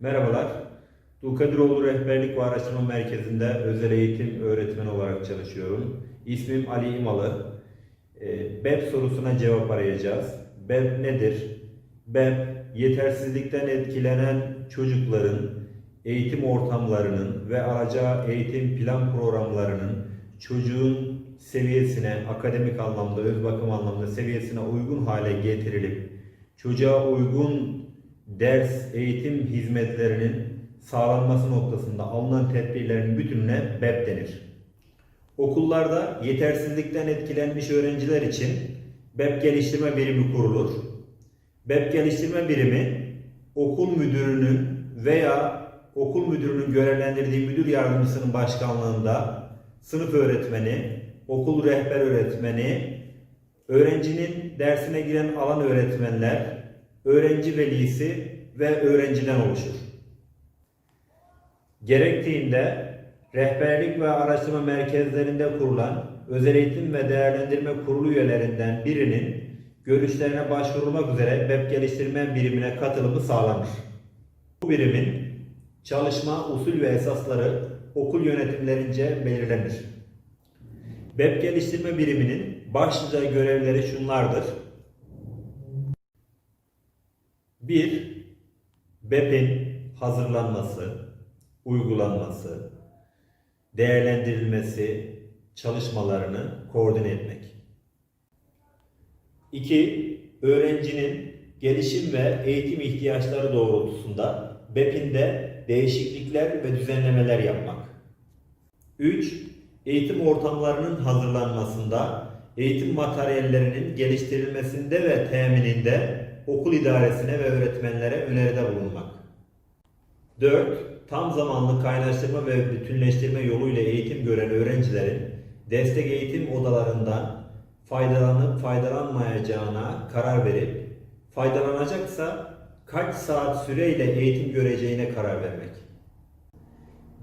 Merhabalar. Dulkadiroğlu Rehberlik ve Araştırma Merkezi'nde özel eğitim öğretmeni olarak çalışıyorum. İsmim Ali İmalı. Ee, BEP sorusuna cevap arayacağız. BEP nedir? BEP, yetersizlikten etkilenen çocukların eğitim ortamlarının ve alacağı eğitim plan programlarının çocuğun seviyesine, akademik anlamda, öz bakım anlamda seviyesine uygun hale getirilip çocuğa uygun ders, eğitim hizmetlerinin sağlanması noktasında alınan tedbirlerin bütününe BEP denir. Okullarda yetersizlikten etkilenmiş öğrenciler için BEP geliştirme birimi kurulur. BEP geliştirme birimi okul müdürünün veya okul müdürünün görevlendirdiği müdür yardımcısının başkanlığında sınıf öğretmeni, okul rehber öğretmeni, öğrencinin dersine giren alan öğretmenler, öğrenci velisi ve öğrenciden oluşur. Gerektiğinde rehberlik ve araştırma merkezlerinde kurulan özel eğitim ve değerlendirme kurulu üyelerinden birinin görüşlerine başvurulmak üzere BEP geliştirme birimine katılımı sağlanır. Bu birimin çalışma usul ve esasları okul yönetimlerince belirlenir. BEP geliştirme biriminin başlıca görevleri şunlardır. 1. BEP'in hazırlanması, uygulanması, değerlendirilmesi, çalışmalarını koordine etmek. 2. Öğrencinin gelişim ve eğitim ihtiyaçları doğrultusunda BEP'inde değişiklikler ve düzenlemeler yapmak. 3. Eğitim ortamlarının hazırlanmasında, eğitim materyallerinin geliştirilmesinde ve temininde okul idaresine ve öğretmenlere öneride bulunmak. 4. Tam zamanlı kaynaştırma ve bütünleştirme yoluyla eğitim gören öğrencilerin destek eğitim odalarından faydalanıp faydalanmayacağına karar verip faydalanacaksa kaç saat süreyle eğitim göreceğine karar vermek.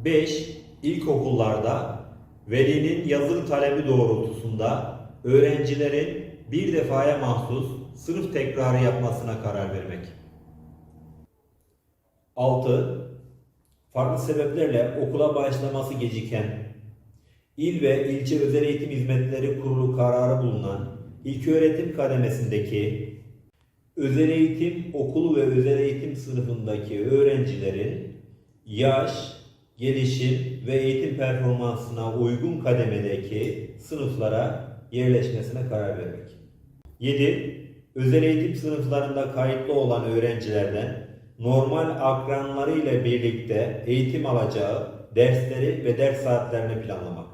5. İlkokullarda velinin yazılı talebi doğrultusunda öğrencilerin bir defaya mahsus sınıf tekrarı yapmasına karar vermek. 6. Farklı sebeplerle okula başlaması geciken İl ve ilçe özel eğitim hizmetleri kurulu kararı bulunan ilköğretim kademesindeki özel eğitim okulu ve özel eğitim sınıfındaki öğrencilerin yaş, gelişim ve eğitim performansına uygun kademedeki sınıflara yerleşmesine karar vermek. 7. Özel eğitim sınıflarında kayıtlı olan öğrencilerden normal akranları ile birlikte eğitim alacağı dersleri ve ders saatlerini planlamak.